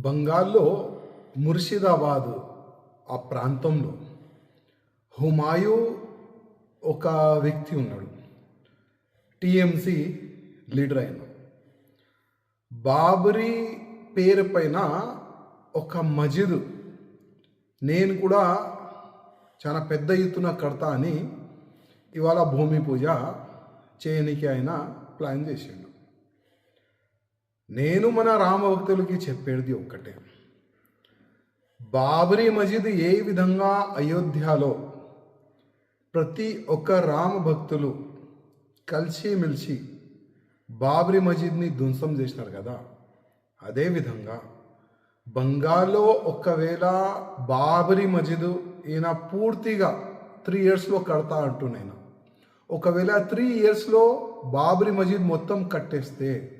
బంగాల్లో ముర్షిదాబాద్ ఆ ప్రాంతంలో హుమాయూ ఒక వ్యక్తి ఉన్నాడు. టిఎంసి లీడర్ అయిన. బాబరీ పేరు పైన ఒక మజిద్. నేను కూడా చాలా పెద్ద ఎత్తున కడతా అని ఇవాళ భూమి పూజ చేయనికి ఆయన ప్లాన్ చేసిండు. నేను మన రామభక్తులకి చెప్పేది ఒక్కటే. బాబరీ మసీద్ ఏ విధంగా అయోధ్యలో ప్రతి ఒక్క రామ భక్తులు కలిసిమెలిసి బాబరీ మసీద్ని ధ్వంసం చేసినారు కదా అదేవిధంగా బంగాల్లో ఒకవేళ బాబరీ మసీదు ఈయన పూర్తిగా త్రీ ఇయర్స్లో కడతా అంటూ నేను ఒకవేళ త్రీ ఇయర్స్లో బాబరీ మసీద్ మొత్తం కట్టేస్తే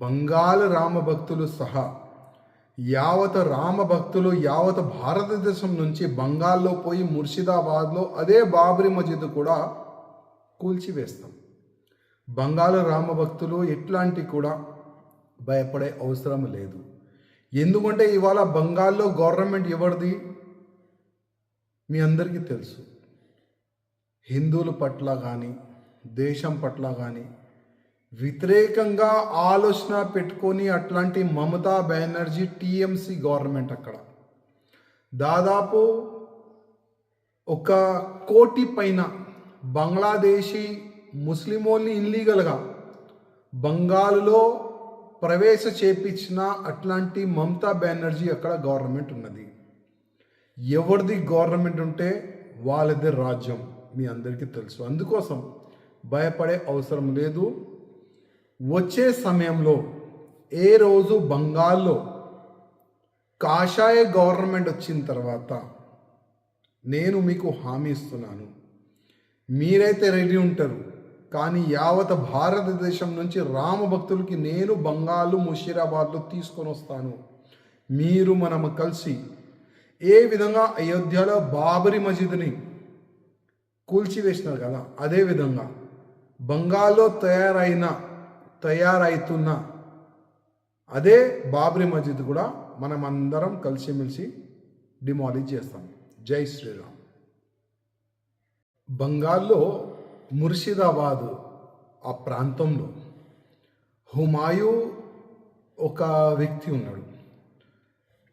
బంగాల్ రామభక్తులు సహా యావత రామ భక్తులు యావత భారతదేశం నుంచి బంగాల్లో పోయి ముర్షిదాబాద్లో అదే బాబరీ మసీద్ కూడా కూల్చివేస్తాం. బంగాళ రామభక్తులు ఎట్లాంటి కూడా భయపడే అవసరం లేదు. ఎందుకంటే ఇవాళ బంగాల్లో గవర్నమెంట్ ఎవరిది? మీ అందరికీ తెలుసు. హిందువుల పట్ల కానీ దేశం పట్ల కానీ వ్యతిరేకంగా ఆలోచన పెట్టుకొని అట్లాంటి మమతా బెనర్జీ టీఎంసీ గవర్నమెంట్ అక్కడ. దాదాపు ఒక కోటి పైన బంగ్లాదేశీ ముస్లిమోల్ని ఇల్లీగల్గా బంగాల్లో ప్రవేశ చేపించిన అట్లాంటి మమతా బెనర్జీ అక్కడ గవర్నమెంట్ ఉన్నది. ఎవరిది గవర్నమెంట్ ఉంటే వాళ్ళది రాజ్యం మీ అందరికీ తెలుసు. అందుకోసం భయపడే అవసరం లేదు. వచ్చే సమయంలో ఏ రోజు బంగాల్లో కాషాయ గవర్నమెంట్ వచ్చిన తర్వాత నేను మీకు హామీ ఇస్తున్నాను. మీరైతే రెడీ ఉంటారు. కానీ యావత్ భారతదేశం నుంచి రామ భక్తులకి నేను బంగాలు ముషీరాబాద్లో తీసుకొని వస్తాను. మీరు మనము కలిసి ఏ విధంగా అయోధ్యలో బాబరీ మసీదుని కూల్చివేసినారు కదా అదేవిధంగా బంగాల్లో తయారైన తయారవుతున్న అదే బాబ్రీ మస్జిద్ కూడా మనం అందరం కలిసిమెలిసి డిమాలిజ్ చేస్తాం. జై శ్రీరామ్. బంగాల్లో ముర్షిదాబాద్ ఆ ప్రాంతంలో హుమాయూ ఒక వ్యక్తి ఉన్నాడు.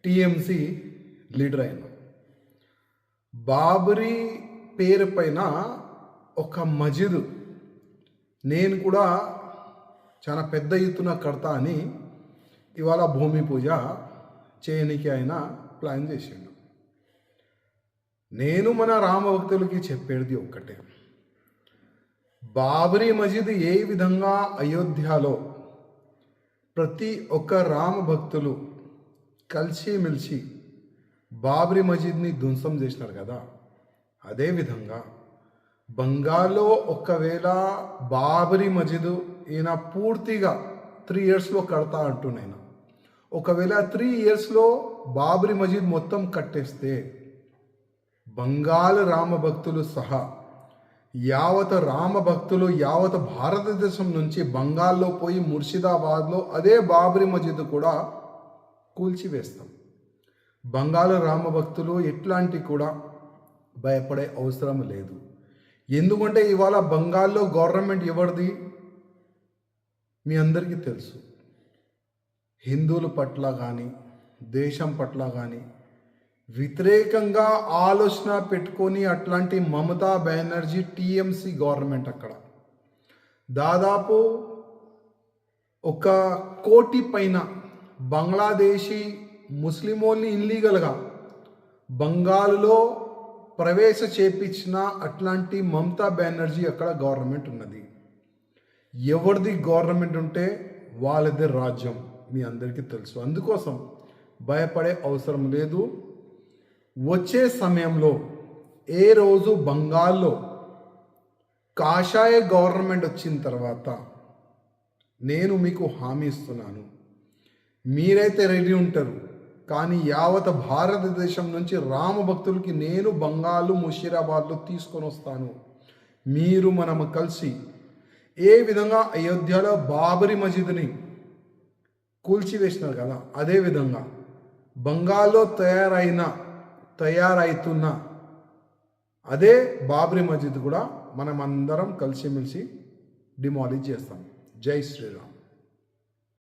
టిఎంసి లీడర్ అయిన. బాబరీ పేరు పైన ఒక మజిద్ నేను కూడా చాలా పెద్ద ఎత్తున కడతా అని ఇవాళ భూమి పూజ చేయనికి ఆయన ప్లాన్ చేసిండు. నేను మన రామభక్తులకి చెప్పేది ఒక్కటే. బాబరీ మసీద్ ఏ విధంగా అయోధ్యలో ప్రతి ఒక్క రామ భక్తులు కలిసిమెలిసి బాబరీ మసీద్ని ధ్వంసం చేసినారు కదా అదేవిధంగా బంగాల్లో ఒకవేళ బాబరీ మసీదు ఈయన పూర్తిగా త్రీ ఇయర్స్లో కడతా అంటూ నేను. ఒకవేళ త్రీ ఇయర్స్లో బాబరీ మసీద్ మొత్తం కట్టేస్తే బంగాల్ రామ భక్తులు సహా యావత రామ భక్తులు యావత భారతదేశం నుంచి బంగాల్లో పోయి ముర్షిదాబాద్లో అదే బాబరీ మసీద్ కూడా కూల్చివేస్తాం. బంగాళ రామ భక్తులు ఎట్లాంటి కూడా భయపడే అవసరం లేదు. ఎందుకంటే ఇవాళ బంగాల్లో గవర్నమెంట్ ఎవరిది? మీ అందరికీ తెలుసు. హిందువుల పట్ల కానీ దేశం పట్ల కానీ వ్యతిరేకంగా ఆలోచన పెట్టుకొని అట్లాంటి మమతా బెనర్జీ టీఎంసీ గవర్నమెంట్ అక్కడ. దాదాపు ఒక కోటి పైన బంగ్లాదేశీ ముస్లిమోల్ని ఇల్లీగల్గా బంగాల్లో ప్రవేశ చేపించిన అట్లాంటి మమతా బెనర్జీ అక్కడ గవర్నమెంట్ ఉన్నది. ఎవరిది గవర్నమెంట్ ఉంటే వాళ్ళది రాజ్యం మీ అందరికీ తెలుసు. అందుకోసం భయపడే అవసరం లేదు. వచ్చే సమయంలో ఏ రోజు బంగాల్లో కాషాయ గవర్నమెంట్ వచ్చిన తర్వాత నేను మీకు హామీ ఇస్తున్నాను. మీరైతే రెడీ ఉంటారు. కానీ యావత భారతదేశం నుంచి రామభక్తులకి నేను బంగాలు ముషీరాబాద్లో తీసుకొని వస్తాను. మీరు మనం కలిసి ఏ విధంగా అయోధ్యలో బాబరి మసీదుని కూల్చివేసినారు కదా అదేవిధంగా బంగాల్లో తయారైన తయారవుతున్న అదే బాబ్రీ మసీద్ కూడా మనం అందరం కలిసిమెలిసి డిమాలిజ్ చేస్తాం. జై శ్రీరామ్.